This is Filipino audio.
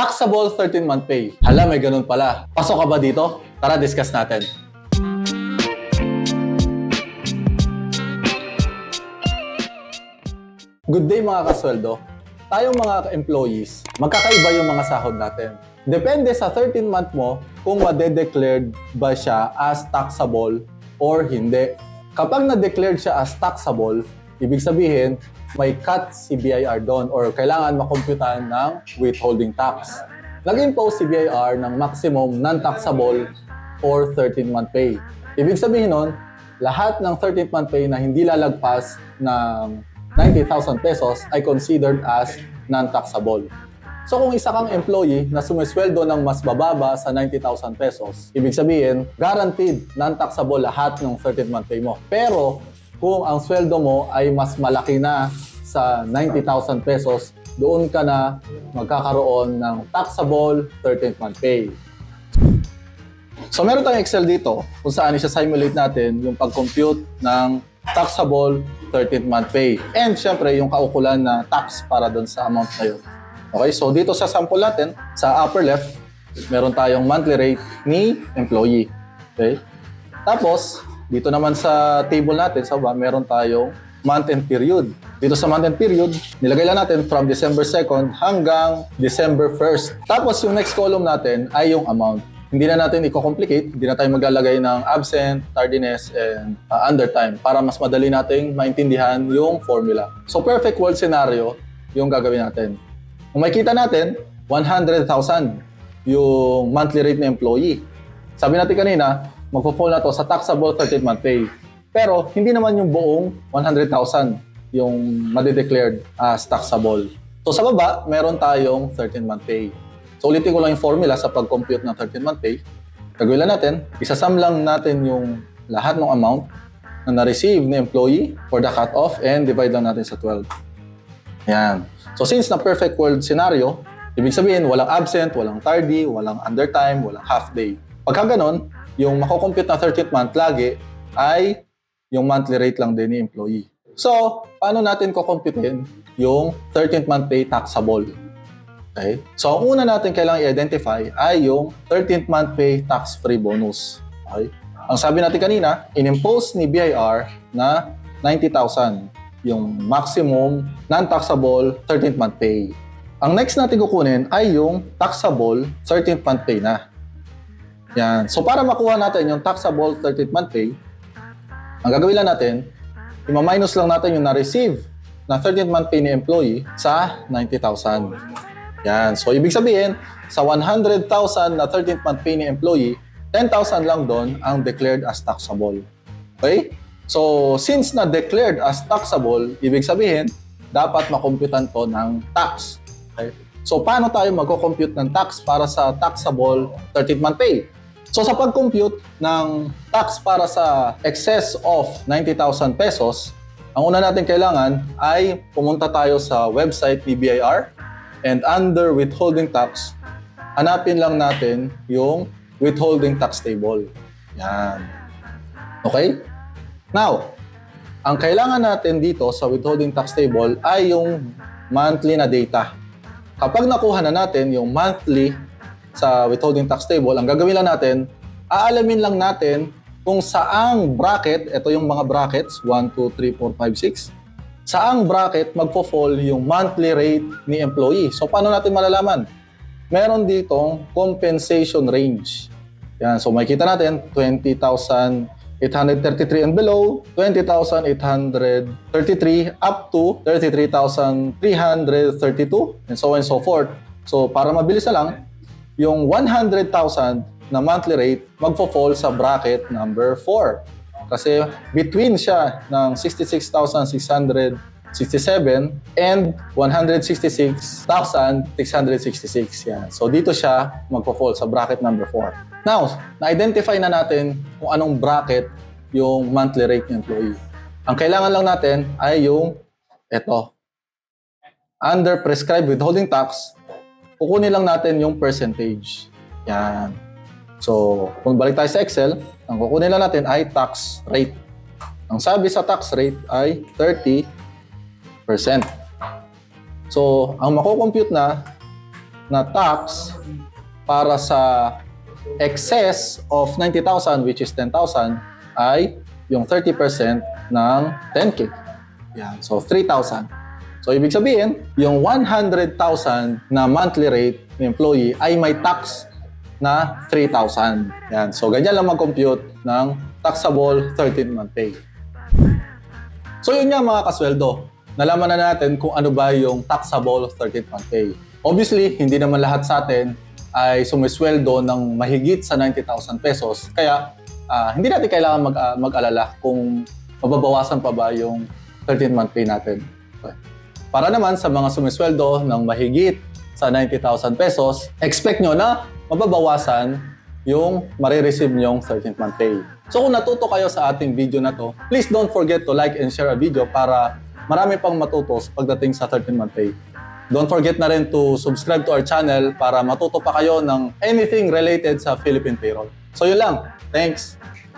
Taxable 13-month pay. Hala, may ganun pala. Pasok ka ba dito? Tara, discuss natin. Good day mga kasweldo. Tayong mga employees, magkakaiba yung mga sahod natin. Depende sa 13-month mo kung madedeclared ba siya as taxable or hindi. Kapag na-declared siya as taxable, ibig sabihin, may cut si BIR doon or kailangan makomputan ng withholding tax. Nag-impose si BIR ng maximum non-taxable or 13-month pay. Ibig sabihin nun, lahat ng 13th month pay na hindi lalagpas ng 90,000 pesos ay considered as non-taxable. So kung isa kang employee na sumisweldo ng mas bababa sa 90,000 pesos, ibig sabihin, guaranteed non-taxable lahat ng 13th month pay mo. Pero kung ang sweldo mo ay mas malaki na sa 90,000 pesos, doon ka na magkakaroon ng taxable 13th month pay. So meron tayong Excel dito kung saan isa-simulate natin yung pag-compute ng taxable 13th month pay. And syempre yung kaukulan na tax para doon sa amount na yun. Okay, so dito sa sample natin, sa upper left, meron tayong monthly rate ni employee. Okay? Tapos, dito naman sa table natin, sa baba, meron tayong month and period. Dito sa month and period, nilagay lang natin from December 2nd hanggang December 1st. Tapos yung next column natin ay yung amount. Hindi na natin i-complicate, hindi na tayo maglalagay ng absent, tardiness, and uh, undertime para mas madali nating maintindihan yung formula. So perfect world scenario yung gagawin natin. Kung makikita natin, 100,000 yung monthly rate ng employee. Sabi natin kanina, magpo-fall na to sa taxable 13th month pay. Pero hindi naman yung buong 100,000 yung madedeclared as taxable. So sa baba, meron tayong 13th month pay. So ulitin ko lang yung formula sa pag-compute ng 13th month pay. Gagawin lang natin, isasum lang natin yung lahat ng amount na na-receive ni employee for the cut-off and divide lang natin sa 12. Yan. So since na perfect world scenario, ibig sabihin walang absent, walang tardy, walang undertime, walang half day. Pagka ganon, yung makocompute na 13th month lagi ay yung monthly rate lang din ni employee. So, paano natin kukomputin yung 13th month pay taxable? Okay? So, ang una natin kailangan i-identify ay yung 13th month pay tax-free bonus. Okay? Ang sabi natin kanina, in-impose ni BIR na 90,000 yung maximum non-taxable 13th month pay. Ang next natin kukunin ay yung taxable 13th month pay na. Yan. So para makuha natin yung taxable 13th month pay, ang gagawin lang natin, ima-minus lang natin yung na-receive na 13th month pay ni employee sa 90,000. Yan. So ibig sabihin, sa 100,000 na 13th month pay ni employee, 10,000 lang doon ang declared as taxable. Okay? So, since na declared as taxable, ibig sabihin, dapat makomputan to ng tax. Okay? So, paano tayo magko-compute ng tax para sa taxable 13th month pay? So, sa pag-compute ng tax para sa excess of 90,000 pesos, ang una natin kailangan ay pumunta tayo sa website ni BIR and under withholding tax, hanapin lang natin yung withholding tax table. Yan. Okay? Now, ang kailangan natin dito sa withholding tax table ay yung monthly na data. Kapag nakuha na natin yung monthly sa withholding tax table, ang gagawin lang natin, aalamin lang natin kung saang bracket, ito yung mga brackets, 1, 2, 3, 4, 5, 6, saang bracket magfo-fall yung monthly rate ni employee. So, paano natin malalaman? Meron ditong compensation range. Yan, so makikita natin, 20,833 and below, 20,833 up to 33,332 and so on and so forth. So para mabilis na lang, yung 100,000 na monthly rate magfo-fall sa bracket number 4. Kasi between siya ng 66,667 and 166,666. Yan. So dito siya magpo-fall sa bracket number 4. Now, na-identify na natin kung anong bracket yung monthly rate ng employee. Ang kailangan lang natin ay yung ito. Under prescribed withholding tax, kukunin lang natin yung percentage. Yan. So, kung balik tayo sa Excel, ang kukunin lang natin ay tax rate. Ang sabi sa tax rate ay 30%. So, ang mako-compute na na tax para sa excess of 90,000 which is 10,000 ay yung 30% ng 10K. Yan. So, 3,000. So, ibig sabihin, yung 100,000 na monthly rate ng employee ay may tax na 3,000. Yan. So, ganyan lang mag-compute ng taxable 13-month pay. So, yun nga mga kasweldo. Nalaman na natin kung ano ba yung taxable 13th month pay. Obviously, hindi naman lahat sa atin ay sumisweldo ng mahigit sa 90,000 pesos. Kaya, ah, hindi natin kailangan mag, ah, mag-alala kung mababawasan pa ba yung 13th month pay natin. Okay. Para naman sa mga sumisweldo ng mahigit sa 90,000 pesos, expect nyo na mababawasan yung marireceive nyong 13th month pay. So kung natuto kayo sa ating video na to, please don't forget to like and share a video para marami pang matutos pagdating sa 13th month pay. Don't forget na rin to subscribe to our channel para matuto pa kayo ng anything related sa Philippine payroll. So yun lang. Thanks!